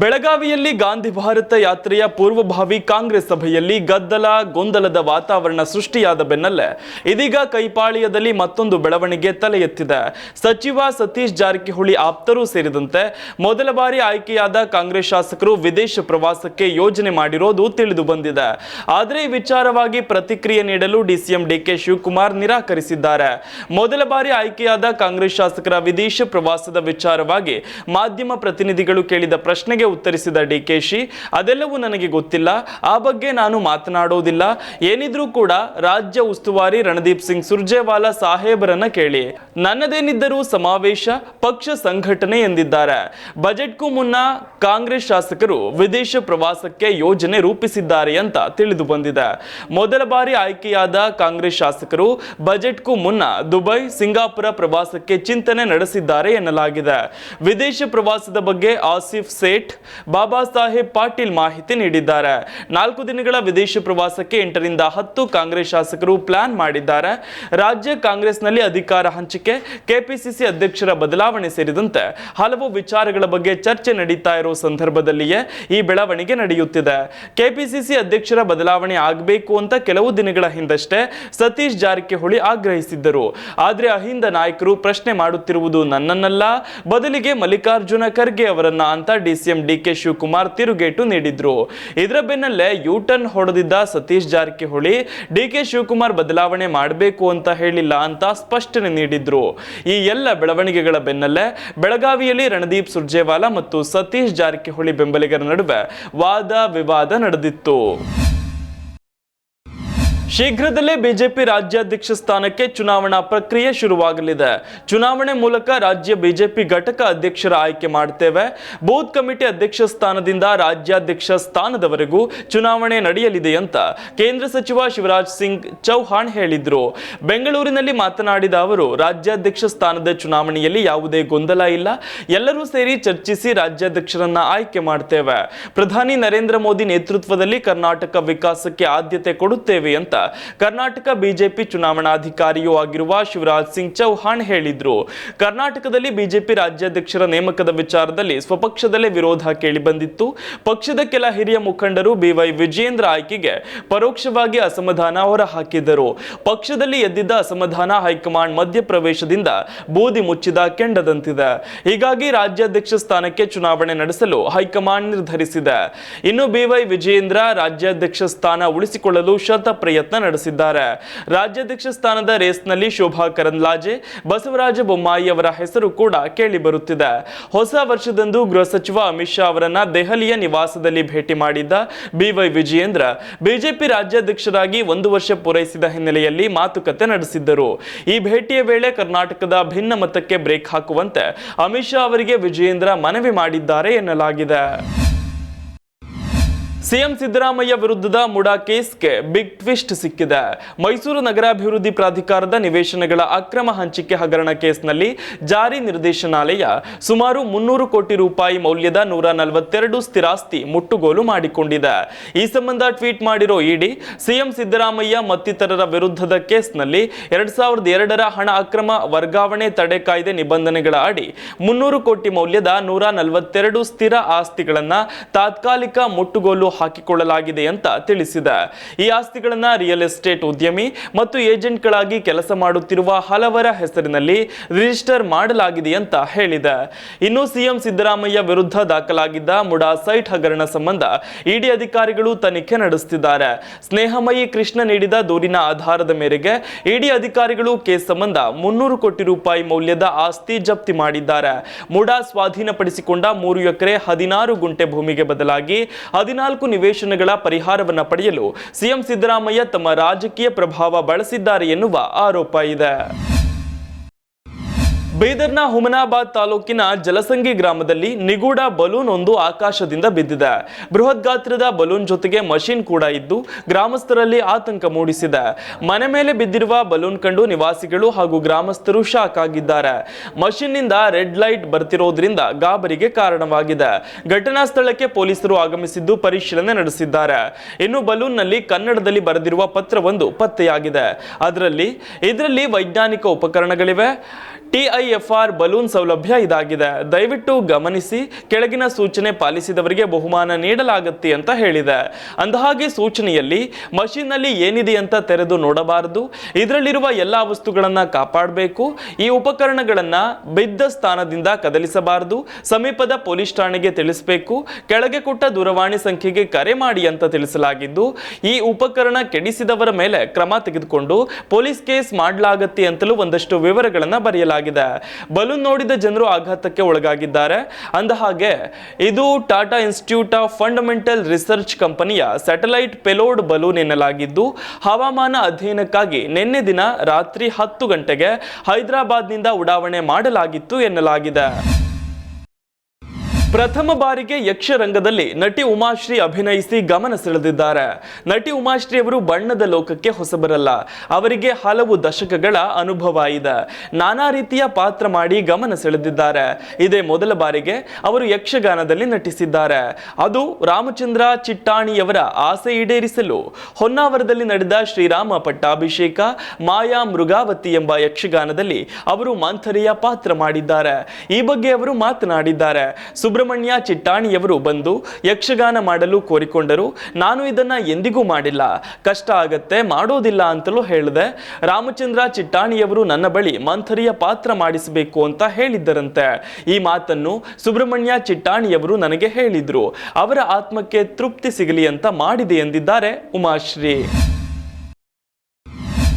ಬೆಳಗಾವಿಯಲ್ಲಿ ಗಾಂಧಿ ಭಾರತ ಯಾತ್ರೆಯ ಪೂರ್ವಭಾವಿ ಕಾಂಗ್ರೆಸ್ ಸಭೆಯಲ್ಲಿ ಗದ್ದಲ, ಗೊಂದಲದ ವಾತಾವರಣ ಸೃಷ್ಟಿಯಾದ ಬೆನ್ನಲ್ಲೇ ಇದೀಗ ಕೈಪಾಳ್ಯದಲ್ಲಿ ಮತ್ತೊಂದು ಬೆಳವಣಿಗೆ ತಲೆ ಎತ್ತಿದೆ ಸಚಿವ ಸತೀಶ್ ಜಾರಕಿಹೊಳಿ ಆಪ್ತರೂ ಸೇರಿದಂತೆ ಮೊದಲ ಬಾರಿ ಆಯ್ಕೆಯಾದ ಕಾಂಗ್ರೆಸ್ ಶಾಸಕರು ವಿದೇಶ ಪ್ರವಾಸಕ್ಕೆ ಯೋಜನೆ ಮಾಡಿರೋದು ತಿಳಿದು ಬಂದಿದೆ. ಆದರೆ ಈ ವಿಚಾರವಾಗಿ ಪ್ರತಿಕ್ರಿಯೆ ನೀಡಲು ಡಿಸಿಎಂ ಡಿಕೆ ಶಿವಕುಮಾರ್ ನಿರಾಕರಿಸಿದ್ದಾರೆ. ಮೊದಲ ಬಾರಿ ಆಯ್ಕೆಯಾದ ಕಾಂಗ್ರೆಸ್ ಶಾಸಕರ ವಿದೇಶ ಪ್ರವಾಸದ ವಿಚಾರವಾಗಿ ಮಾಧ್ಯಮ ಪ್ರತಿನಿಧಿಗಳು ಕೇಳಿದ ಪ್ರಶ್ನೆಗೆ ಉತ್ತರಿಸಿದ ಡಿಕೆಶಿ ಅದೆಲ್ಲವೂ ನನಗೆ ಗೊತ್ತಿಲ್ಲ. ಆ ಬಗ್ಗೆ ನಾನು ಮಾತನಾಡೋದಿಲ್ಲ. ಏನಿದ್ರೂ ಕೂಡ ರಾಜ್ಯ ಉಸ್ತುವಾರಿ ರಣದೀಪ್ ಸಿಂಗ್ ಸುರ್ಜೇವಾಲಾ ಸಾಹೇಬರನ್ನ ಕೇಳಿ. ನನ್ನದೇನಿದ್ದರೂ ಸಮಾವೇಶ, ಪಕ್ಷ ಸಂಘಟನೆ ಎಂದಿದ್ದಾರೆ. ಬಜೆಟ್ಗೂ ಮುನ್ನ ಕಾಂಗ್ರೆಸ್ ಶಾಸಕರು ವಿದೇಶ ಪ್ರವಾಸಕ್ಕೆ ಯೋಜನೆ ರೂಪಿಸಿದ್ದಾರೆ ಅಂತ ತಿಳಿದು ಬಂದಿದೆ. ಮೊದಲ ಬಾರಿ ಆಯ್ಕೆಯಾದ ಕಾಂಗ್ರೆಸ್ ಶಾಸಕರು ಬಜೆಟ್ಗೂ ಮುನ್ನ ದುಬೈ, ಸಿಂಗಾಪುರ ಪ್ರವಾಸಕ್ಕೆ ಚಿಂತನೆ ನಡೆಸಿದ್ದಾರೆ ಎನ್ನಲಾಗಿದೆ. ವಿದೇಶ ಪ್ರವಾಸದ ಬಗ್ಗೆ ಆಸಿಫ್ ಸೇಠ್ ಬಾಬಾ ಸಾಹೇಬ್ ಪಾಟೀಲ್ ಮಾಹಿತಿ ನೀಡಿದ್ದಾರೆ. ನಾಲ್ಕು ದಿನಗಳ ವಿದೇಶ ಪ್ರವಾಸಕ್ಕೆ ಎಂಟರಿಂದ ಹತ್ತು ಕಾಂಗ್ರೆಸ್ ಶಾಸಕರು ಪ್ಲಾನ್ ಮಾಡಿದ್ದಾರೆ. ರಾಜ್ಯ ಕಾಂಗ್ರೆಸ್ನಲ್ಲಿ ಅಧಿಕಾರ ಹಂಚಿಕೆ, ಕೆಪಿಸಿಸಿ ಅಧ್ಯಕ್ಷರ ಬದಲಾವಣೆ ಸೇರಿದಂತೆ ಹಲವು ವಿಚಾರಗಳ ಬಗ್ಗೆ ಚರ್ಚೆ ನಡೀತಾ ಇರೋ ಸಂದರ್ಭದಲ್ಲಿಯೇ ಈ ಬೆಳವಣಿಗೆ ನಡೆಯುತ್ತಿದೆ. ಕೆಪಿಸಿಸಿ ಅಧ್ಯಕ್ಷರ ಬದಲಾವಣೆ ಆಗಬೇಕು ಅಂತ ಕೆಲವು ದಿನಗಳ ಹಿಂದಷ್ಟೇ ಸತೀಶ್ ಜಾರಕಿಹೊಳಿ ಆಗ್ರಹಿಸಿದ್ದರು. ಆದರೆ ಅಹಿಂದ ನಾಯಕರು ಪ್ರಶ್ನೆ ಮಾಡುತ್ತಿರುವುದು ನನ್ನನ್ನಲ್ಲ, ಬದಲಿಗೆ ಮಲ್ಲಿಕಾರ್ಜುನ ಖರ್ಗೆ ಅವರನ್ನ ಅಂತ ಡಿಸಿಎಂ ಡಿಕೆ ಶಿವಕುಮಾರ್ ತಿರುಗೇಟು ನೀಡಿದ್ರು. ಇದರ ಬೆನ್ನಲ್ಲೇ ಯೂ ಟರ್ನ್ ಹೊಡೆದಿದ್ದ ಸತೀಶ್ ಜಾರಕಿಹೊಳಿ ಡಿಕೆ ಶಿವಕುಮಾರ್ ಬದಲಾವಣೆ ಮಾಡಬೇಕು ಅಂತ ಹೇಳಿಲ್ಲ ಅಂತ ಸ್ಪಷ್ಟನೆ ನೀಡಿದ್ರು. ಈ ಎಲ್ಲ ಬೆಳವಣಿಗೆಗಳ ಬೆನ್ನಲ್ಲೇ ಬೆಳಗಾವಿಯಲ್ಲಿ ರಣದೀಪ್ ಸುರ್ಜೇವಾಲಾ ಮತ್ತು ಸತೀಶ್ ಜಾರಕಿಹೊಳಿ ಬೆಂಬಲಿಗರ ನಡುವೆ ವಾದ ವಿವಾದ ನಡೆದಿತ್ತು. ಶೀಘ್ರದಲ್ಲೇ ಬಿಜೆಪಿ ರಾಜ್ಯಾಧ್ಯಕ್ಷ ಸ್ಥಾನಕ್ಕೆ ಚುನಾವಣಾ ಪ್ರಕ್ರಿಯೆ ಶುರುವಾಗಲಿದೆ. ಚುನಾವಣೆ ಮೂಲಕ ರಾಜ್ಯ ಬಿಜೆಪಿ ಘಟಕ ಅಧ್ಯಕ್ಷರ ಆಯ್ಕೆ ಮಾಡ್ತೇವೆ. ಬೂತ್ ಕಮಿಟಿ ಅಧ್ಯಕ್ಷ ಸ್ಥಾನದಿಂದ ರಾಜ್ಯಾಧ್ಯಕ್ಷ ಸ್ಥಾನದವರೆಗೂ ಚುನಾವಣೆ ನಡೆಯಲಿದೆ ಅಂತ ಕೇಂದ್ರ ಸಚಿವ ಶಿವರಾಜ್ ಸಿಂಗ್ ಚೌಹಾಣ್ ಹೇಳಿದ್ರು. ಬೆಂಗಳೂರಿನಲ್ಲಿ ಮಾತನಾಡಿದ ಅವರು, ರಾಜ್ಯಾಧ್ಯಕ್ಷ ಸ್ಥಾನದ ಚುನಾವಣೆಯಲ್ಲಿ ಯಾವುದೇ ಗೊಂದಲ ಇಲ್ಲ. ಎಲ್ಲರೂ ಸೇರಿ ಚರ್ಚಿಸಿ ರಾಜ್ಯಾಧ್ಯಕ್ಷರನ್ನ ಆಯ್ಕೆ ಮಾಡ್ತೇವೆ. ಪ್ರಧಾನಿ ನರೇಂದ್ರ ಮೋದಿ ನೇತೃತ್ವದಲ್ಲಿ ಕರ್ನಾಟಕ ವಿಕಾಸಕ್ಕೆ ಆದ್ಯತೆ ಕೊಡುತ್ತೇವೆ ಅಂತ ಕರ್ನಾಟಕ ಬಿಜೆಪಿ ಚುನಾವಣಾಧಿಕಾರಿಯೂ ಆಗಿರುವ ಶಿವರಾಜ್ ಸಿಂಗ್ ಚೌಹಾಣ್ ಹೇಳಿದ್ರು. ಕರ್ನಾಟಕದಲ್ಲಿ ಬಿಜೆಪಿ ರಾಜ್ಯಾಧ್ಯಕ್ಷರ ನೇಮಕದ ವಿಚಾರದಲ್ಲಿ ಸ್ವಪಕ್ಷದಲ್ಲೇ ವಿರೋಧ ಕೇಳಿಬಂದಿತ್ತು ಪಕ್ಷದ ಕೆಲ ಹಿರಿಯ ಮುಖಂಡರು ಬಿವೈ ವಿಜೇಂದ್ರ ಆಯ್ಕೆಗೆ ಪರೋಕ್ಷವಾಗಿ ಅಸಮಾಧಾನ ಹೊರಹಾಕಿದ್ದರು. ಪಕ್ಷದಲ್ಲಿ ಎದ್ದಿದ್ದ ಅಸಮಾಧಾನ ಹೈಕಮಾಂಡ್ ಮಧ್ಯಪ್ರವೇಶದಿಂದ ಬೂದಿ ಮುಚ್ಚಿದ ಕೆಂಡದಂತಿದೆ. ಹೀಗಾಗಿ ರಾಜ್ಯಾಧ್ಯಕ್ಷ ಸ್ಥಾನಕ್ಕೆ ಚುನಾವಣೆ ನಡೆಸಲು ಹೈಕಮಾಂಡ್ ನಿರ್ಧರಿಸಿದೆ. ಇನ್ನು ಬಿವೈ ವಿಜಯೇಂದ್ರ ರಾಜ್ಯಾಧ್ಯಕ್ಷ ಸ್ಥಾನ ಉಳಿಸಿಕೊಳ್ಳಲು ಶತ ಪ್ರಯತ್ನ ನಡೆಸಿದ್ದಾರೆ. ರಾಜ್ಯಾಧ್ಯಕ್ಷ ಸ್ಥಾನದ ರೇಸ್ನಲ್ಲಿ ಶೋಭಾ ಕರಂದ್ಲಾಜೆ, ಬಸವರಾಜ ಬೊಮ್ಮಾಯಿ ಅವರ ಹೆಸರು ಕೂಡ ಕೇಳಿ ಬರುತ್ತಿದೆ ಹೊಸ ವರ್ಷದಂದು ಗೃಹ ಸಚಿವ ಅಮಿತ್ ಶಾ ಅವರನ್ನ ದೆಹಲಿಯ ನಿವಾಸದಲ್ಲಿ ಭೇಟಿ ಮಾಡಿದ್ದ ಬಿವೈ ವಿಜಯೇಂದ್ರ, ಬಿಜೆಪಿ ರಾಜ್ಯಾಧ್ಯಕ್ಷರಾಗಿ ಒಂದು ವರ್ಷ ಪೂರೈಸಿದ ಹಿನ್ನೆಲೆಯಲ್ಲಿ ಮಾತುಕತೆ ನಡೆಸಿದ್ದರು. ಈ ಭೇಟಿಯ ವೇಳೆ ಕರ್ನಾಟಕದ ಭಿನ್ನ ಮತಕ್ಕೆ ಬ್ರೇಕ್ ಹಾಕುವಂತೆ ಅಮಿತ್ ಶಾ ಅವರಿಗೆ ವಿಜಯೇಂದ್ರ ಮನವಿ ಮಾಡಿದ್ದಾರೆ ಎನ್ನಲಾಗಿದೆ. ಸಿಎಂ ಸಿದ್ದರಾಮಯ್ಯ ವಿರುದ್ಧದ ಮುಡಾ ಕೇಸ್ಗೆ ಬಿಗ್ ಟ್ವಿಸ್ಟ್ ಸಿಕ್ಕಿದೆ. ಮೈಸೂರು ನಗರಾಭಿವೃದ್ಧಿ ಪ್ರಾಧಿಕಾರದ ನಿವೇಶನಗಳ ಅಕ್ರಮ ಹಂಚಿಕೆ ಹಗರಣ ಕೇಸ್ನಲ್ಲಿ ಜಾರಿ ನಿರ್ದೇಶನಾಲಯ ಸುಮಾರು ಮುನ್ನೂರು ಕೋಟಿ ರೂಪಾಯಿ ಮೌಲ್ಯದ ನೂರ ನಲವತ್ತೆರಡು ಸ್ಥಿರಾಸ್ತಿ ಮುಟ್ಟುಗೋಲು ಮಾಡಿಕೊಂಡಿದೆ. ಈ ಸಂಬಂಧ ಟ್ವೀಟ್ ಮಾಡಿರೋ ಇಡಿ, ಸಿಎಂ ಸಿದ್ದರಾಮಯ್ಯ ಮತ್ತಿತರರ ವಿರುದ್ಧದ ಕೇಸ್ನಲ್ಲಿ ಎರಡ್ ಸಾವಿರದ ಎರಡರ ಹಣ ಅಕ್ರಮ ವರ್ಗಾವಣೆ ತಡೆ ಕಾಯ್ದೆ ನಿಬಂಧನೆಗಳ ಅಡಿ ಮುನ್ನೂರು ಕೋಟಿ ಮೌಲ್ಯದ ನೂರ ನಲವತ್ತೆರಡು ಸ್ಥಿರ ಆಸ್ತಿಗಳನ್ನ ತಾತ್ಕಾಲಿಕ ಮುಟ್ಟುಗೋಲು ಹಾಕಿಕೊಳ್ಳಲಾಗಿದೆ ಅಂತ ತಿಳಿಸಿದೆ. ಈ ಆಸ್ತಿಗಳನ್ನ ರಿಯಲ್ ಎಸ್ಟೇಟ್ ಉದ್ಯಮಿ ಮತ್ತು ಏಜೆಂಟ್ಗಳಾಗಿ ಕೆಲಸ ಮಾಡುತ್ತಿರುವ ಹಲವರ ಹೆಸರಿನಲ್ಲಿ ರಿಜಿಸ್ಟರ್ ಮಾಡಲಾಗಿದೆ ಅಂತ ಹೇಳಿದೆ. ಇನ್ನು ಸಿಎಂ ಸಿದ್ದರಾಮಯ್ಯ ವಿರುದ್ಧ ದಾಖಲಾಗಿದ್ದ ಮುಡಾ ಸೈಟ್ ಹಗರಣ ಸಂಬಂಧ ಇಡಿ ಅಧಿಕಾರಿಗಳು ತನಿಖೆ ನಡೆಸುತ್ತಿದ್ದಾರೆ. ಸ್ನೇಹಮಯಿ ಕೃಷ್ಣ ನೀಡಿದ ದೂರಿನ ಆಧಾರದ ಮೇರೆಗೆ ಇಡಿ ಅಧಿಕಾರಿಗಳು ಕೇಸ್ ಸಂಬಂಧ ಮುನ್ನೂರು ಕೋಟಿ ರೂಪಾಯಿ ಮೌಲ್ಯದ ಆಸ್ತಿ ಜಪ್ತಿ ಮಾಡಿದ್ದಾರೆ. ಮುಡಾ ಸ್ವಾಧೀನಪಡಿಸಿಕೊಂಡ ಮೂರು ಎಕರೆ ಹದಿನಾರು ಗುಂಟೆ ಭೂಮಿಗೆ ಬದಲಾಗಿ ಹದಿನಾಲ್ಕು ನಿವೇಶನಗಳ ಪರಿಹಾರವನ್ನು ಪಡೆಯಲು ಸಿಎಂ ಸಿದ್ದರಾಮಯ್ಯ ತಮ್ಮ ರಾಜಕೀಯ ಪ್ರಭಾವ ಬಳಸಿದ್ದಾರೆ ಎನ್ನುವ ಆರೋಪ ಇದೆ. ಬೀದರ್ನ ಹುಮನಾಬಾದ್ ತಾಲೂಕಿನ ಜಲಸಂಗಿ ಗ್ರಾಮದಲ್ಲಿ ನಿಗೂಢ ಬಲೂನ್ ಒಂದು ಆಕಾಶದಿಂದ ಬಿದ್ದಿದೆ. ಬೃಹತ್ ಗಾತ್ರದ ಬಲೂನ್ ಜೊತೆಗೆ ಮಷಿನ್ ಕೂಡ ಇದ್ದು ಗ್ರಾಮಸ್ಥರಲ್ಲಿ ಆತಂಕ ಮೂಡಿಸಿದೆ. ಮನೆ ಮೇಲೆ ಬಿದ್ದಿರುವ ಬಲೂನ್ ಕಂಡು ನಿವಾಸಿಗಳು ಹಾಗೂ ಗ್ರಾಮಸ್ಥರು ಶಾಕ್ ಆಗಿದ್ದಾರೆ. ಮಷಿನ್ನಿಂದ ರೆಡ್ ಲೈಟ್ ಬರ್ತಿರೋದ್ರಿಂದ ಗಾಬರಿಗೆ ಕಾರಣವಾಗಿದೆ. ಘಟನಾ ಸ್ಥಳಕ್ಕೆ ಪೊಲೀಸರು ಆಗಮಿಸಿದ್ದು ಪರಿಶೀಲನೆ ನಡೆಸಿದ್ದಾರೆ. ಇನ್ನು ಬಲೂನ್ನಲ್ಲಿ ಕನ್ನಡದಲ್ಲಿ ಬರೆದಿರುವ ಪತ್ರವೊಂದು ಪತ್ತೆಯಾಗಿದೆ. ಅದರಲ್ಲಿ, ಇದರಲ್ಲಿ ವೈಜ್ಞಾನಿಕ ಉಪಕರಣಗಳಿವೆ. ಟಿಐಎಫ್ಆರ್ ಬಲೂನ್ ಸೌಲಭ್ಯ ಇದಾಗಿದೆ. ದಯವಿಟ್ಟು ಗಮನಿಸಿ, ಕೆಳಗಿನ ಸೂಚನೆ ಪಾಲಿಸಿದವರಿಗೆ ಬಹುಮಾನ ನೀಡಲಾಗುತ್ತೆ ಅಂತ ಹೇಳಿದೆ. ಅಂದಹಾಗೆ ಸೂಚನೆಯಲ್ಲಿ, ಮಷೀನ್ನಲ್ಲಿ ಏನಿದೆ ಅಂತ ತೆರೆದು ನೋಡಬಾರದು. ಇದರಲ್ಲಿರುವ ಎಲ್ಲ ವಸ್ತುಗಳನ್ನು ಕಾಪಾಡಬೇಕು. ಈ ಉಪಕರಣಗಳನ್ನು ಬಿದ್ದ ಸ್ಥಾನದಿಂದ ಕದಲಿಸಬಾರದು. ಸಮೀಪದ ಪೊಲೀಸ್ ಠಾಣೆಗೆ ತಿಳಿಸಬೇಕು. ಕೆಳಗೆ ಕೊಟ್ಟ ದೂರವಾಣಿ ಸಂಖ್ಯೆಗೆ ಕರೆ ಮಾಡಿ ಅಂತ ತಿಳಿಸಲಾಗಿದ್ದು, ಈ ಉಪಕರಣ ಕೆಡಿಸಿದವರ ಮೇಲೆ ಕ್ರಮ ತೆಗೆದುಕೊಂಡು ಪೊಲೀಸ್ ಕೇಸ್ ಮಾಡಲಾಗತ್ತೆ ಅಂತಲೂ ಒಂದಷ್ಟು ವಿವರಗಳನ್ನು ಬರೆಯಲಾಗಿದೆ. ಬಲೂನ್ ನೋಡಿದ ಜನರು ಆಘಾತಕ್ಕೆ ಒಳಗಾಗಿದ್ದಾರೆ. ಅಂದ ಹಾಗೆ, ಇದು Tata Institute of Fundamental Research ಕಂಪನಿಯ ಸ್ಯಾಟಲೈಟ್ ಪೆಲೋಡ್ ಬಲೂನ್ ಎನ್ನಲಾಗಿದ್ದು, ಹವಾಮಾನ ಅಧ್ಯಯನಕ್ಕಾಗಿ ನಿನ್ನೆ ದಿನ ರಾತ್ರಿ ಹತ್ತು ಗಂಟೆಗೆ ಹೈದರಾಬಾದ್ನಿಂದ ಉಡಾವಣೆ ಮಾಡಲಾಗಿತ್ತು ಎನ್ನಲಾಗಿದೆ. ಪ್ರಥಮ ಬಾರಿಗೆ ಯಕ್ಷರಂಗದಲ್ಲಿ ನಟಿ ಉಮಾಶ್ರೀ ಅಭಿನಯಿಸಿ ಗಮನ ಸೆಳೆದಿದ್ದಾರೆ. ನಟಿ ಉಮಾಶ್ರೀ ಅವರು ಬಣ್ಣದ ಲೋಕಕ್ಕೆ ಹೊಸಬರಲ್ಲ. ಅವರಿಗೆ ಹಲವು ದಶಕಗಳ ಅನುಭವ ಇದೆ. ನಾನಾ ರೀತಿಯ ಪಾತ್ರ ಮಾಡಿ ಗಮನ ಸೆಳೆದಿದ್ದಾರೆ. ಇದೇ ಮೊದಲ ಬಾರಿಗೆ ಅವರು ಯಕ್ಷಗಾನದಲ್ಲಿ ನಟಿಸಿದ್ದಾರೆ. ಅದು ರಾಮಚಂದ್ರ ಚಿಟ್ಟಾಣಿಯವರ ಆಸೆ ಈಡೇರಿಸಲು ಹೊನ್ನಾವರದಲ್ಲಿ ನಡೆದ ಶ್ರೀರಾಮ ಪಟ್ಟಾಭಿಷೇಕ, ಮಾಯಾ ಮೃಗಾವತಿ ಎಂಬ ಯಕ್ಷಗಾನದಲ್ಲಿ ಅವರು ಮಂಥರಿಯ ಪಾತ್ರ ಮಾಡಿದ್ದಾರೆ. ಈ ಬಗ್ಗೆ ಅವರು ಮಾತನಾಡಿದ್ದಾರೆ. ಸುಬ್ರಹ್ಮಣ್ಯ ಚಿಟ್ಟಾಣಿಯವರು ಬಂದು ಯಕ್ಷಗಾನ ಮಾಡಲು ಕೋರಿಕೊಂಡರು. ನಾನು ಇದನ್ನ ಎಂದಿಗೂ ಮಾಡಿಲ್ಲ. ಕಷ್ಟ ಆಗತ್ತೆ, ಮಾಡೋದಿಲ್ಲ ಅಂತಲೂ ಹೇಳಿದೆ. ರಾಮಚಂದ್ರ ಚಿಟ್ಟಾಣಿಯವರು ನನ್ನ ಬಳಿ ಮಂಥರಿಯ ಪಾತ್ರ ಮಾಡಿಸಬೇಕು ಅಂತ ಹೇಳಿದ್ದರಂತೆ. ಈ ಮಾತನ್ನು ಸುಬ್ರಹ್ಮಣ್ಯ ಚಿಟ್ಟಾಣಿಯವರು ನನಗೆ ಹೇಳಿದ್ರು. ಅವರ ಆತ್ಮಕ್ಕೆ ತೃಪ್ತಿ ಸಿಗಲಿ ಅಂತ ಮಾಡಿದೆ ಎಂದಿದ್ದಾರೆ ಉಮಾಶ್ರೀ.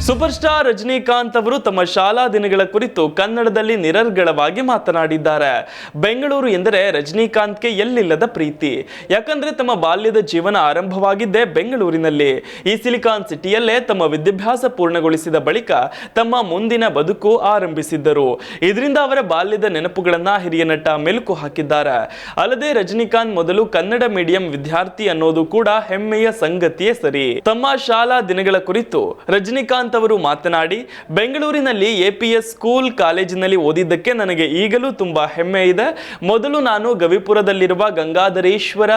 ಸೂಪರ್ ಸ್ಟಾರ್ ರಜನಿಕಾಂತ್ ಅವರು ತಮ್ಮ ಶಾಲಾ ದಿನಗಳ ಕುರಿತು ಕನ್ನಡದಲ್ಲಿ ನಿರರ್ಗಳವಾಗಿ ಮಾತನಾಡಿದ್ದಾರೆ. ಬೆಂಗಳೂರು ಎಂದರೆ ರಜನಿಕಾಂತ್ಗೆ ಎಲ್ಲಿಲ್ಲದ ಪ್ರೀತಿ. ಯಾಕಂದ್ರೆ ತಮ್ಮ ಬಾಲ್ಯದ ಜೀವನ ಆರಂಭವಾಗಿದ್ದೇ ಬೆಂಗಳೂರಿನಲ್ಲಿ. ಈ ಸಿಲಿಕಾನ್ ಸಿಟಿಯಲ್ಲೇ ತಮ್ಮ ವಿದ್ಯಾಭ್ಯಾಸ ಪೂರ್ಣಗೊಳಿಸಿದ ಬಳಿಕ ತಮ್ಮ ಮುಂದಿನ ಬದುಕು ಆರಂಭಿಸಿದ್ದರು. ಇದರಿಂದ ಅವರ ಬಾಲ್ಯದ ನೆನಪುಗಳನ್ನ ಹಿರಿಯ ನಟ ಮೆಲುಕು ಹಾಕಿದ್ದಾರೆ. ಅಲ್ಲದೆ ರಜನಿಕಾಂತ್ ಮೊದಲು ಕನ್ನಡ ಮೀಡಿಯಂ ವಿದ್ಯಾರ್ಥಿ ಅನ್ನೋದು ಕೂಡ ಹೆಮ್ಮೆಯ ಸಂಗತಿಯೇ ಸರಿ. ತಮ್ಮ ಶಾಲಾ ದಿನಗಳ ಕುರಿತು ರಜನಿಕಾಂತ್ ಅವರು ಮಾತನಾಡಿ, ಬೆಂಗಳೂರಿನಲ್ಲಿ ಎಪಿಎಸ್ ಸ್ಕೂಲ್ ಕಾಲೇಜಿನಲ್ಲಿ ಓದಿದ್ದಕ್ಕೆ ನನಗೆ ಈಗಲೂ ತುಂಬಾ ಹೆಮ್ಮೆ ಇದೆ. ಮೊದಲು ನಾನು ಗವಿಪುರದಲ್ಲಿರುವ ಗಂಗಾಧರೇಶ್ವರ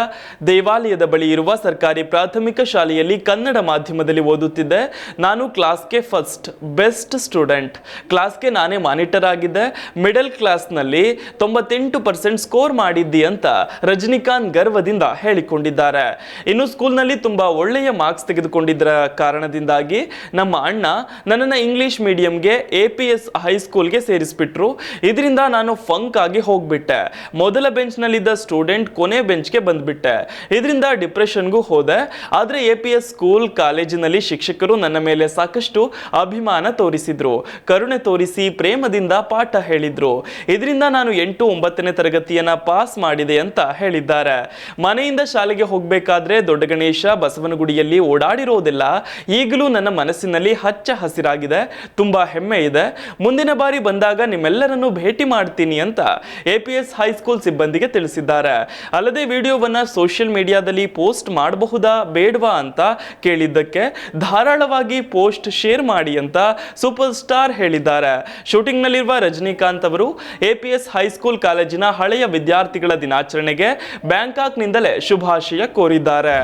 ದೇವಾಲಯದ ಬಳಿ ಇರುವ ಸರ್ಕಾರಿ ಪ್ರಾಥಮಿಕ ಶಾಲೆಯಲ್ಲಿ ಕನ್ನಡ ಮಾಧ್ಯಮದಲ್ಲಿ ಓದುತ್ತಿದ್ದೆ. ನಾನು ಕ್ಲಾಸ್ಗೆ ಫಸ್ಟ್, ಬೆಸ್ಟ್ ಸ್ಟೂಡೆಂಟ್. ಕ್ಲಾಸ್ಗೆ ನಾನೇ ಮಾನಿಟರ್ ಆಗಿದ್ದೆ ಮಿಡಲ್ ಕ್ಲಾಸ್ನಲ್ಲಿ ತೊಂಬತ್ತೆಂಟು ಪರ್ಸೆಂಟ್ ಸ್ಕೋರ್ ಮಾಡಿದ್ದಿ ಅಂತ ರಜನಿಕಾಂತ್ ಗರ್ವದಿಂದ ಹೇಳಿಕೊಂಡಿದ್ದಾರೆ. ಇನ್ನು ಸ್ಕೂಲ್ನಲ್ಲಿ ತುಂಬಾ ಒಳ್ಳೆಯ ಮಾರ್ಕ್ಸ್ ತೆಗೆದುಕೊಂಡಿದ್ದರ ಕಾರಣದಿಂದಾಗಿ ನಮ್ಮ ಅಣ್ಣ ನನ್ನನ್ನು ಇಂಗ್ಲಿಷ್ ಮೀಡಿಯಂಗೆ ಎ ಪಿ ಎಸ್ ಹೈಸ್ಕೂಲ್ಗೆ ಸೇರಿಸ್ಬಿಟ್ರು. ಇದರಿಂದ ನಾನು ಫಂಕ್ ಆಗಿ ಹೋಗ್ಬಿಟ್ಟೆ. ಮೊದಲ ಬೆಂಚ್ನಲ್ಲಿದ್ದ ಸ್ಟೂಡೆಂಟ್ ಕೊನೆ ಬೆಂಚ್ಗೆ ಬಂದ್ಬಿಟ್ಟೆ. ಇದರಿಂದ ಡಿಪ್ರೆಷನ್ಗೂ ಹೋದೆ. ಆದರೆ ಎ ಪಿ ಎಸ್ ಸ್ಕೂಲ್ ಕಾಲೇಜಿನಲ್ಲಿ ಶಿಕ್ಷಕರು ನನ್ನ ಮೇಲೆ ಸಾಕಷ್ಟು ಅಭಿಮಾನ ತೋರಿಸಿದ್ರು. ಕರುಣೆ ತೋರಿಸಿ ಪ್ರೇಮದಿಂದ ಪಾಠ ಹೇಳಿದ್ರು. ಇದರಿಂದ ನಾನು ಎಂಟು, ಒಂಬತ್ತನೇ ತರಗತಿಯನ್ನ ಪಾಸ್ ಮಾಡಿದೆ ಅಂತ ಹೇಳಿದ್ದಾರೆ. ಮನೆಯಿಂದ ಶಾಲೆಗೆ ಹೋಗಬೇಕಾದ್ರೆ ದೊಡ್ಡ ಗಣೇಶ ಬಸವನಗುಡಿಯಲ್ಲಿ ಓಡಾಡಿರೋದಿಲ್ಲ. ಈಗಲೂ ನನ್ನ ಮನಸ್ಸಿನಲ್ಲಿ ಹಸಿರಾಗಿದೆ, ತುಂಬ ಹೆಮ್ಮೆ ಇದೆ. ಮುಂದಿನ ಬಾರಿ ಬಂದಾಗ ನಿಮ್ಮೆಲ್ಲರನ್ನು ಭೇಟಿ ಮಾಡ್ತೀನಿ ಅಂತ ಎ ಪಿ ಎಸ್ ಹೈಸ್ಕೂಲ್ ಸಿಬ್ಬಂದಿಗೆ ತಿಳಿಸಿದ್ದಾರೆ. ಅಲ್ಲದೆ ವಿಡಿಯೋವನ್ನು ಸೋಷಿಯಲ್ ಮೀಡಿಯಾದಲ್ಲಿ ಪೋಸ್ಟ್ ಮಾಡಬಹುದಾ, ಬೇಡವಾ ಅಂತ ಕೇಳಿದ್ದಕ್ಕೆ ಧಾರಾಳವಾಗಿ ಪೋಸ್ಟ್ ಶೇರ್ ಮಾಡಿ ಅಂತ ಸೂಪರ್ ಸ್ಟಾರ್ ಹೇಳಿದ್ದಾರೆ. ಶೂಟಿಂಗ್ನಲ್ಲಿರುವ ರಜನಿಕಾಂತ್ ಅವರು ಎಪಿಎಸ್ ಹೈಸ್ಕೂಲ್ ಕಾಲೇಜಿನ ಹಳೆಯ ವಿದ್ಯಾರ್ಥಿಗಳ ದಿನಾಚರಣೆಗೆ ಬ್ಯಾಂಕಾಕ್ನಿಂದಲೇ ಶುಭಾಶಯ ಕೋರಿದ್ದಾರೆ.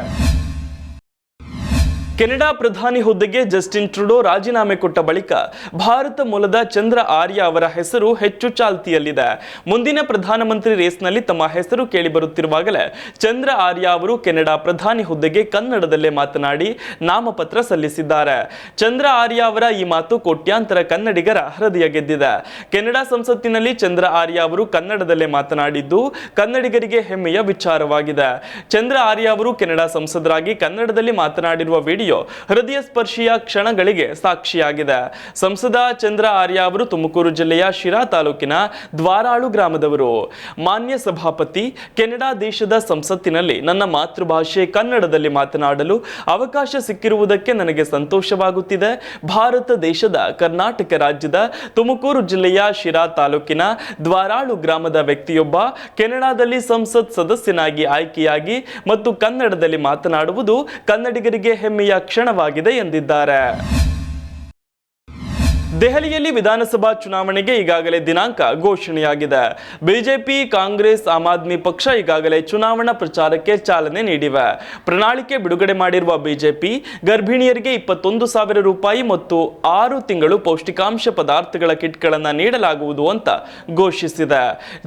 ಕೆನಡಾ ಪ್ರಧಾನಿ ಹುದ್ದೆಗೆ ಜಸ್ಟಿನ್ ಟ್ರುಡೋ ರಾಜೀನಾಮೆ ಕೊಟ್ಟ ಬಳಿಕ ಭಾರತ ಮೂಲದ ಚಂದ್ರ ಆರ್ಯ ಅವರ ಹೆಸರು ಹೆಚ್ಚು ಚಾಲ್ತಿಯಲ್ಲಿದೆ. ಮುಂದಿನ ಪ್ರಧಾನಮಂತ್ರಿ ರೇಸ್ನಲ್ಲಿ ತಮ್ಮ ಹೆಸರು ಕೇಳಿಬರುತ್ತಿರುವಾಗಲೇ ಚಂದ್ರ ಆರ್ಯ ಅವರು ಕೆನಡಾ ಪ್ರಧಾನಿ ಹುದ್ದೆಗೆ ಕನ್ನಡದಲ್ಲೇ ಮಾತನಾಡಿ ನಾಮಪತ್ರ ಸಲ್ಲಿಸಿದ್ದಾರೆ. ಚಂದ್ರ ಆರ್ಯ ಅವರ ಈ ಮಾತು ಕೋಟ್ಯಾಂತರ ಕನ್ನಡಿಗರ ಹೃದಯ ಗೆದ್ದಿದೆ. ಕೆನಡಾ ಸಂಸತ್ತಿನಲ್ಲಿ ಚಂದ್ರ ಆರ್ಯ ಅವರು ಕನ್ನಡದಲ್ಲೇ ಮಾತನಾಡಿದ್ದು ಕನ್ನಡಿಗರಿಗೆ ಹೆಮ್ಮೆಯ ವಿಚಾರವಾಗಿದೆ. ಚಂದ್ರ ಆರ್ಯ ಅವರು ಕೆನಡಾ ಸಂಸದರಾಗಿ ಕನ್ನಡದಲ್ಲಿ ಮಾತನಾಡಿರುವ ವಿಡಿಯೋ ವಿಡಿಯೋ ಹೃದಯ ಸ್ಪರ್ಶಿಯ ಕ್ಷಣಗಳಿಗೆ ಸಾಕ್ಷಿಯಾಗಿದೆ. ಸಂಸದ ಚಂದ್ರ ಆರ್ಯ ಅವರು ತುಮಕೂರು ಜಿಲ್ಲೆಯ ಶಿರಾ ತಾಲೂಕಿನ ದ್ವಾರಾಳು ಗ್ರಾಮದವರು. ಮಾನ್ಯ ಸಭಾಪತಿ, ಕೆನಡಾ ದೇಶದ ಸಂಸತ್ತಿನಲ್ಲಿ ನನ್ನ ಮಾತೃಭಾಷೆ ಕನ್ನಡದಲ್ಲಿ ಮಾತನಾಡಲು ಅವಕಾಶ ಸಿಕ್ಕಿರುವುದಕ್ಕೆ ನನಗೆ ಸಂತೋಷವಾಗುತ್ತಿದೆ. ಭಾರತ ದೇಶದ ಕರ್ನಾಟಕ ರಾಜ್ಯದ ತುಮಕೂರು ಜಿಲ್ಲೆಯ ಶಿರಾ ತಾಲೂಕಿನ ದ್ವಾರಾಳು ಗ್ರಾಮದ ವ್ಯಕ್ತಿಯೊಬ್ಬ, ಕೆನಡಾದಲ್ಲಿ ಸಂಸತ್ ಸದಸ್ಯನಾಗಿ ಆಯ್ಕೆಯಾಗಿ ಮತ್ತು ಕನ್ನಡದಲ್ಲಿ ಮಾತನಾಡುವುದು ಕನ್ನಡಿಗರಿಗೆ ಹೆಮ್ಮೆಯ ಕ್ಷಣವಾಗಿದೆ ಎಂದಿದ್ದಾರೆ. ದೆಹಲಿಯಲ್ಲಿ ವಿಧಾನಸಭಾ ಚುನಾವಣೆಗೆ ಈಗಾಗಲೇ ದಿನಾಂಕ ಘೋಷಣೆಯಾಗಿದೆ. ಬಿಜೆಪಿ, ಕಾಂಗ್ರೆಸ್, ಆಮ್ ಆದ್ಮಿ ಪಕ್ಷ ಈಗಾಗಲೇ ಚುನಾವಣಾ ಪ್ರಚಾರಕ್ಕೆ ಚಾಲನೆ ನೀಡಿವೆ. ಪ್ರಣಾಳಿಕೆ ಬಿಡುಗಡೆ ಮಾಡಿರುವ ಬಿಜೆಪಿ, ಗರ್ಭಿಣಿಯರಿಗೆ ಇಪ್ಪತ್ತೊಂದು ಸಾವಿರ ರೂಪಾಯಿ ಮತ್ತು ಆರು ತಿಂಗಳು ಪೌಷ್ಟಿಕಾಂಶ ಪದಾರ್ಥಗಳ ಕಿಟ್ಗಳನ್ನು ನೀಡಲಾಗುವುದು ಅಂತ ಘೋಷಿಸಿದೆ.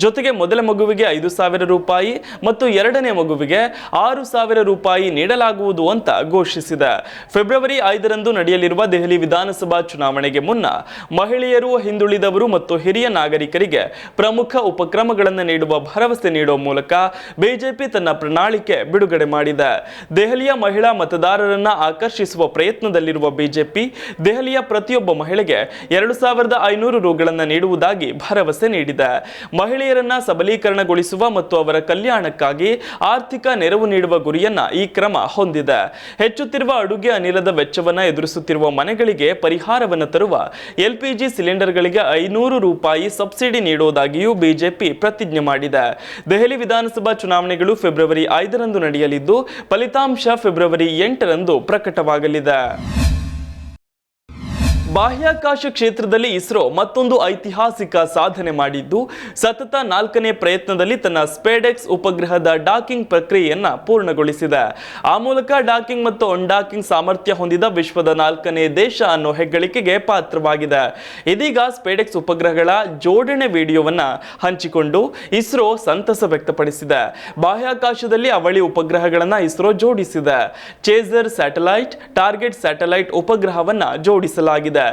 ಜೊತೆಗೆ ಮೊದಲ ಮಗುವಿಗೆ ಐದು ಸಾವಿರ ರೂಪಾಯಿ ಮತ್ತು ಎರಡನೇ ಮಗುವಿಗೆ ಆರು ಸಾವಿರ ರೂಪಾಯಿ ನೀಡಲಾಗುವುದು ಅಂತ ಘೋಷಿಸಿದೆ. ಫೆಬ್ರವರಿ ಐದರಂದು ನಡೆಯಲಿರುವ ದೆಹಲಿ ವಿಧಾನಸಭಾ ಚುನಾವಣೆಗೆ ಮುನ್ನ ಮಹಿಳೆಯರು, ಹಿಂದುಳಿದವರು ಮತ್ತು ಹಿರಿಯ ನಾಗರಿಕರಿಗೆ ಪ್ರಮುಖ ಉಪಕ್ರಮಗಳನ್ನು ನೀಡುವ ಭರವಸೆ ನೀಡುವ ಮೂಲಕ ಬಿಜೆಪಿ ತನ್ನ ಪ್ರಣಾಳಿಕೆ ಬಿಡುಗಡೆ ಮಾಡಿದೆ. ದೆಹಲಿಯ ಮಹಿಳಾ ಮತದಾರರನ್ನ ಆಕರ್ಷಿಸುವ ಪ್ರಯತ್ನದಲ್ಲಿರುವ ಬಿಜೆಪಿ, ದೆಹಲಿಯ ಪ್ರತಿಯೊಬ್ಬ ಮಹಿಳೆಗೆ ಎರಡು ಸಾವಿರದ ಐನೂರು ರುಗಳನ್ನು ನೀಡುವುದಾಗಿ ಭರವಸೆ ನೀಡಿದೆ. ಮಹಿಳೆಯರನ್ನ ಸಬಲೀಕರಣಗೊಳಿಸುವ ಮತ್ತು ಅವರ ಕಲ್ಯಾಣಕ್ಕಾಗಿ ಆರ್ಥಿಕ ನೆರವು ನೀಡುವ ಗುರಿಯನ್ನ ಈ ಕ್ರಮ ಹೊಂದಿದೆ. ಹೆಚ್ಚುತ್ತಿರುವ ಅಡುಗೆ ಅನಿಲದ ವೆಚ್ಚವನ್ನು ಎದುರಿಸುತ್ತಿರುವ ಮನೆಗಳಿಗೆ ಪರಿಹಾರವನ್ನು ತರುವ ಎಲ್ಪಿಜಿ ಸಿಲಿಂಡರ್ಗಳಿಗೆ ಐನೂರು ರೂಪಾಯಿ ಸಬ್ಸಿಡಿ ನೀಡುವುದಾಗಿಯೂ ಬಿಜೆಪಿ ಪ್ರತಿಜ್ಞೆ ಮಾಡಿದೆ. ದೆಹಲಿ ವಿಧಾನಸಭಾ ಚುನಾವಣೆಗಳು ಫೆಬ್ರವರಿ ಐದರಂದು ನಡೆಯಲಿದ್ದು, ಫಲಿತಾಂಶ ಫೆಬ್ರವರಿ ಎಂಟರಂದು ಪ್ರಕಟವಾಗಲಿದೆ. ಬಾಹ್ಯಾಕಾಶ ಕ್ಷೇತ್ರದಲ್ಲಿ ಇಸ್ರೋ ಮತ್ತೊಂದು ಐತಿಹಾಸಿಕ ಸಾಧನೆ ಮಾಡಿದ್ದು, ಸತತ ನಾಲ್ಕನೇ ಪ್ರಯತ್ನದಲ್ಲಿ ತನ್ನ ಸ್ಪೇಡೆಕ್ಸ್ ಉಪಗ್ರಹದ ಡಾಕಿಂಗ್ ಪ್ರಕ್ರಿಯೆಯನ್ನು ಪೂರ್ಣಗೊಳಿಸಿದೆ. ಆ ಮೂಲಕ ಡಾಕಿಂಗ್ ಮತ್ತು ಅನ್ಡಾಕಿಂಗ್ ಸಾಮರ್ಥ್ಯ ಹೊಂದಿದ ವಿಶ್ವದ ನಾಲ್ಕನೇ ದೇಶ ಅನ್ನೋ ಹೆಗ್ಗಳಿಕೆಗೆ ಪಾತ್ರವಾಗಿದೆ. ಇದೀಗ ಸ್ಪೇಡೆಕ್ಸ್ ಉಪಗ್ರಹಗಳ ಜೋಡಣೆ ವಿಡಿಯೋವನ್ನ ಹಂಚಿಕೊಂಡು ಇಸ್ರೋ ಸಂತಸ ವ್ಯಕ್ತಪಡಿಸಿದೆ. ಬಾಹ್ಯಾಕಾಶದಲ್ಲಿ ಅವಳಿ ಉಪಗ್ರಹಗಳನ್ನು ಇಸ್ರೋ ಜೋಡಿಸಿದೆ. ಚೇಸರ್ ಸ್ಯಾಟಲೈಟ್, ಟಾರ್ಗೆಟ್ ಸ್ಯಾಟಲೈಟ್ ಉಪಗ್ರಹವನ್ನ ಜೋಡಿಸಲಾಗಿದೆ.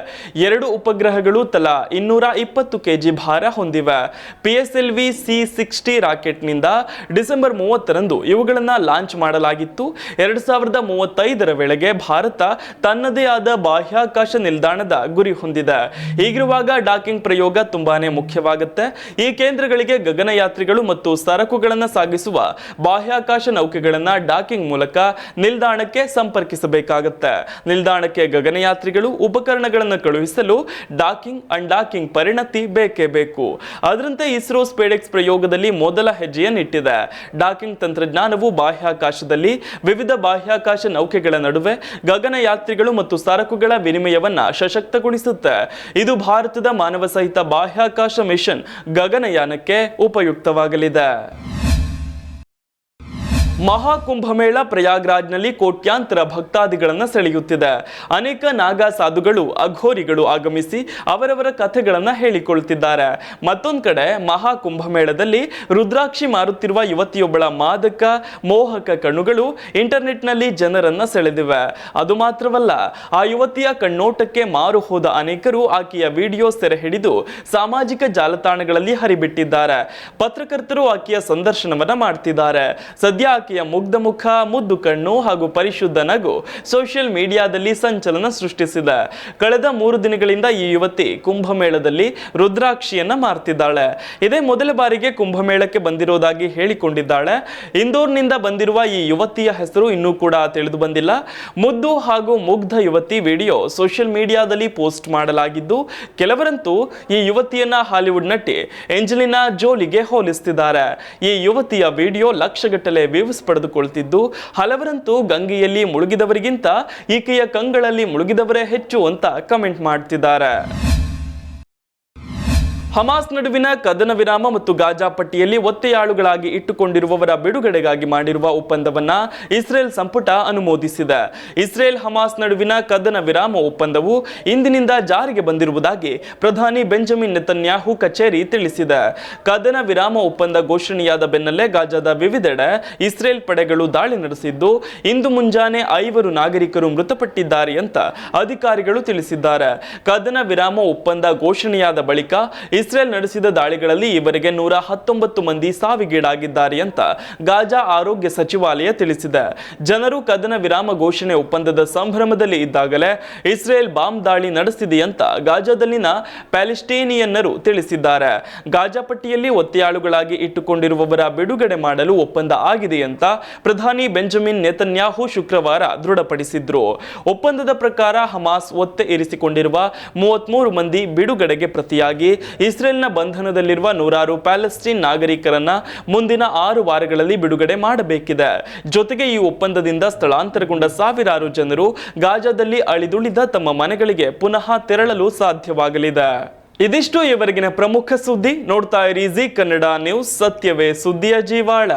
ಎರಡು ಉಪಗ್ರಹಗಳು ತಲಾ ಇನ್ನೂರ ಇಪ್ಪತ್ತು ಕೆಜಿ ಭಾರ ಹೊಂದಿವೆ ಪಿಎಸ್ಎಲ್ವಿ ಸಿ ಸಿಕ್ಸ್ಟಿ ರಾಕೆಟ್ನಿಂದ ಡಿಸೆಂಬರ್ ಮೂವತ್ತರಂದು ಇವುಗಳನ್ನು ಲಾಂಚ್ ಮಾಡಲಾಗಿತ್ತು. ಎರಡು ಸಾವಿರದ ಮೂವತ್ತೈದರ ವೇಳೆಗೆ ಭಾರತ ತನ್ನದೇ ಆದ ಬಾಹ್ಯಾಕಾಶ ನಿಲ್ದಾಣದ ಗುರಿ ಹೊಂದಿದೆ. ಈಗಿರುವಾಗ ಡಾಕಿಂಗ್ ಪ್ರಯೋಗ ತುಂಬಾನೇ ಮುಖ್ಯವಾಗುತ್ತೆ. ಈ ಕೇಂದ್ರಗಳಿಗೆ ಗಗನಯಾತ್ರಿಗಳು ಮತ್ತು ಸರಕುಗಳನ್ನು ಸಾಗಿಸುವ ಬಾಹ್ಯಾಕಾಶ ನೌಕೆಗಳನ್ನು ಡಾಕಿಂಗ್ ಮೂಲಕ ನಿಲ್ದಾಣಕ್ಕೆ ಸಂಪರ್ಕಿಸಬೇಕಾಗುತ್ತೆ. ನಿಲ್ದಾಣಕ್ಕೆ ಗಗನಯಾತ್ರಿಗಳು ಉಪಕರಣಗಳನ್ನು ಕಳುಹಿಸಲು ಡಾಕಿಂಗ್ ಅನ್ಡಾಕಿಂಗ್ ಪರಿಣತಿ ಬೇಕೇ ಬೇಕು. ಅದರಂತೆ ಇಸ್ರೋ ಸ್ಪೇಡೆಕ್ಸ್ ಪ್ರಯೋಗದಲ್ಲಿ ಮೊದಲ ಹೆಜ್ಜೆಯನ್ನಿಟ್ಟಿದೆ ಡಾಕಿಂಗ್ ತಂತ್ರಜ್ಞಾನವು ಬಾಹ್ಯಾಕಾಶದಲ್ಲಿ ವಿವಿಧ ಬಾಹ್ಯಾಕಾಶ ನೌಕೆಗಳ ನಡುವೆ ಗಗನಯಾತ್ರಿಗಳು ಮತ್ತು ಸರಕುಗಳ ವಿನಿಮಯವನ್ನ ಸಶಕ್ತಗೊಳಿಸುತ್ತೆ. ಇದು ಭಾರತದ ಮಾನವ ಸಹಿತ ಬಾಹ್ಯಾಕಾಶ ಮಿಷನ್ ಗಗನಯಾನಕ್ಕೆ ಉಪಯುಕ್ತವಾಗಲಿದೆ. ಮಹಾಕುಂಭಮೇಳ ಪ್ರಯಾಗ್ರಾಜ್ನಲ್ಲಿ ಕೋಟ್ಯಾಂತರ ಭಕ್ತಾದಿಗಳನ್ನು ಸೆಳೆಯುತ್ತಿದೆ. ಅನೇಕ ನಾಗಾ ಸಾಧುಗಳು, ಅಘೋರಿಗಳು ಆಗಮಿಸಿ ಅವರವರ ಕಥೆಗಳನ್ನು ಹೇಳಿಕೊಳ್ಳುತ್ತಿದ್ದಾರೆ ಮತ್ತೊಂದು ಕಡೆ ಮಹಾಕುಂಭಮೇಳದಲ್ಲಿ ರುದ್ರಾಕ್ಷಿ ಮಾರುತ್ತಿರುವ ಯುವತಿಯೊಬ್ಬಳ ಮಾದಕ, ಮೋಹಕ ಕಣ್ಣುಗಳು ಇಂಟರ್ನೆಟ್ನಲ್ಲಿ ಜನರನ್ನ ಸೆಳೆದಿವೆ. ಅದು ಮಾತ್ರವಲ್ಲ, ಆ ಯುವತಿಯ ಕಣ್ಣೋಟಕ್ಕೆ ಮಾರು ಹೋದ ಅನೇಕರು ಆಕೆಯ ವಿಡಿಯೋ ಸೆರೆ ಹಿಡಿದು ಸಾಮಾಜಿಕ ಜಾಲತಾಣಗಳಲ್ಲಿ ಹರಿಬಿಟ್ಟಿದ್ದಾರೆ. ಪತ್ರಕರ್ತರು ಆಕೆಯ ಸಂದರ್ಶನವನ್ನ ಮಾಡ್ತಿದ್ದಾರೆ. ಸದ್ಯ ಆಕೆಯ ಮುಗ್ಧ ಮುಖ, ಮುದ್ದು ಕಣ್ಣು ಹಾಗೂ ಪರಿಶುದ್ಧ ನಗು ಸೋಷಿಯಲ್ ಮೀಡಿಯಾದಲ್ಲಿ ಸಂಚಲನ ಸೃಷ್ಟಿಸಿದೆ. ಕಳೆದ ಮೂರು ದಿನಗಳಿಂದ ಈ ಯುವತಿ ಕುಂಭಮೇಳದಲ್ಲಿ ರುದ್ರಾಕ್ಷಿಯನ್ನ ಮಾರ್ತಿದ್ದಾಳೆ. ಇದೇ ಮೊದಲ ಬಾರಿಗೆ ಕುಂಭಮೇಳಕ್ಕೆ ಬಂದಿರೋದಾಗಿ ಹೇಳಿಕೊಂಡಿದ್ದಾಳೆ. ಇಂದೋರ್ನಿಂದ ಬಂದಿರುವ ಈ ಯುವತಿಯ ಹೆಸರು ಇನ್ನೂ ಕೂಡ ತಿಳಿದು ಬಂದಿಲ್ಲ. ಮುದ್ದು ಹಾಗೂ ಮುಗ್ಧ ಯುವತಿ ವಿಡಿಯೋ ಸೋಷಿಯಲ್ ಮೀಡಿಯಾದಲ್ಲಿ ಪೋಸ್ಟ್ ಮಾಡಲಾಗಿದ್ದು, ಕೆಲವರಂತೂ ಈ ಯುವತಿಯನ್ನ ಹಾಲಿವುಡ್ ನಟಿ ಎಂಜಲಿನಾ ಜೋಲಿಗೆ ಹೋಲಿಸ್ತಿದ್ದಾರೆ. ಈ ಯುವತಿಯ ವಿಡಿಯೋ ಲಕ್ಷಗಟ್ಟಲೆ ವ್ಯೂಸ್ ಪಡೆದುಕೊಳ್ತಿದ್ದು. ಹಲವರಂತೂ ಗಂಗೆಯಲ್ಲಿ ಮುಳುಗಿದವರಿಗಿಂತ ಈಕೆಯ ಕಂಗಳಲ್ಲಿ ಮುಳುಗಿದವರೇ ಹೆಚ್ಚು ಅಂತ ಕಮೆಂಟ್ ಮಾಡ್ತಿದ್ದಾರೆ. ಹಮಾಸ್ ನಡುವಿನ ಕದನ ವಿರಾಮ ಮತ್ತು ಗಾಜಾ ಪಟ್ಟಿಯಲ್ಲಿ ಒತ್ತೆಯಾಳುಗಳಾಗಿ ಇಟ್ಟುಕೊಂಡಿರುವವರ ಬಿಡುಗಡೆಗಾಗಿ ಮಾಡಿರುವ ಒಪ್ಪಂದವನ್ನ ಇಸ್ರೇಲ್ ಸಂಪುಟ ಅನುಮೋದಿಸಿದೆ. ಇಸ್ರೇಲ್ ಹಮಾಸ್ ನಡುವಿನ ಕದನ ವಿರಾಮ ಒಪ್ಪಂದವು ಇಂದಿನಿಂದ ಜಾರಿಗೆ ಬಂದಿರುವುದಾಗಿ ಪ್ರಧಾನಿ ಬೆಂಜಮಿನ್ ನೆತನ್ಯಾಹು ಕಚೇರಿ ತಿಳಿಸಿದೆ. ಕದನ ವಿರಾಮ ಒಪ್ಪಂದ ಘೋಷಣೆಯಾದ ಬೆನ್ನಲ್ಲೇ ಗಾಜಾದ ವಿವಿಧೆಡೆ ಇಸ್ರೇಲ್ ಪಡೆಗಳು ದಾಳಿ ನಡೆಸಿದ್ದು, ಇಂದು ಮುಂಜಾನೆ ಐವರು ನಾಗರಿಕರು ಮೃತಪಟ್ಟಿದ್ದಾರೆ ಅಂತ ಅಧಿಕಾರಿಗಳು ತಿಳಿಸಿದ್ದಾರೆ. ಕದನ ವಿರಾಮ ಒಪ್ಪಂದ ಘೋಷಣೆಯಾದ ಬಳಿಕ ಇಸ್ರೇಲ್ ನಡೆಸಿದ ದಾಳಿಗಳಲ್ಲಿ ಈವರೆಗೆ ನೂರ ಹತ್ತೊಂಬತ್ತು ಮಂದಿ ಸಾವಿಗೀಡಾಗಿದ್ದಾರೆ ಅಂತ ಗಾಜಾ ಆರೋಗ್ಯ ಸಚಿವಾಲಯ ತಿಳಿಸಿದೆ. ಜನರು ಕದನ ವಿರಾಮ ಘೋಷಣೆ ಒಪ್ಪಂದದ ಸಂಭ್ರಮದಲ್ಲಿ ಇದ್ದಾಗಲೇ ಇಸ್ರೇಲ್ ಬಾಂಬ್ ದಾಳಿ ನಡೆಸಿದೆ ಅಂತ ಗಾಜಾದಲ್ಲಿನ ಪ್ಯಾಲೆಸ್ಟೇನಿಯನ್ನರು ತಿಳಿಸಿದ್ದಾರೆ. ಗಾಜಾ ಪಟ್ಟಿಯಲ್ಲಿ ಒತ್ತೆಯಾಳುಗಳಾಗಿ ಇಟ್ಟುಕೊಂಡಿರುವವರ ಬಿಡುಗಡೆ ಮಾಡಲು ಒಪ್ಪಂದ ಆಗಿದೆ ಅಂತ ಪ್ರಧಾನಿ ಬೆಂಜಮಿನ್ ನೆತನ್ಯಾಹು ಶುಕ್ರವಾರ ದೃಢಪಡಿಸಿದ್ರು. ಒಪ್ಪಂದದ ಪ್ರಕಾರ ಹಮಾಸ್ ಒತ್ತೆ ಇರಿಸಿಕೊಂಡಿರುವ ಮೂವತ್ಮೂರು ಮಂದಿ ಬಿಡುಗಡೆಗೆ ಪ್ರತಿಯಾಗಿ ಇಸ್ರೇಲ್ನ ಬಂಧನದಲ್ಲಿರುವ ನೂರಾರು ಪ್ಯಾಲೆಸ್ಟೀನ್ ನಾಗರಿಕರನ್ನ ಮುಂದಿನ ಆರು ವಾರಗಳಲ್ಲಿ ಬಿಡುಗಡೆ ಮಾಡಬೇಕಿದೆ. ಜೊತೆಗೆ ಈ ಒಪ್ಪಂದದಿಂದ ಸ್ಥಳಾಂತರಗೊಂಡ ಸಾವಿರಾರು ಜನರು ಗಾಜಾದಲ್ಲಿ ಅಳಿದುಳಿದ ತಮ್ಮ ಮನೆಗಳಿಗೆ ಪುನಃ ತೆರಳಲು ಸಾಧ್ಯವಾಗಲಿದೆ. ಇದಿಷ್ಟು ಇವರೆಗಿನ ಪ್ರಮುಖ ಸುದ್ದಿ. ನೋಡ್ತಾ ಇರಿ ಜಿ ಕನ್ನಡ ನ್ಯೂಸ್ ಸತ್ಯವೇ ಸುದ್ದಿಯ ಜೀವಾಳ.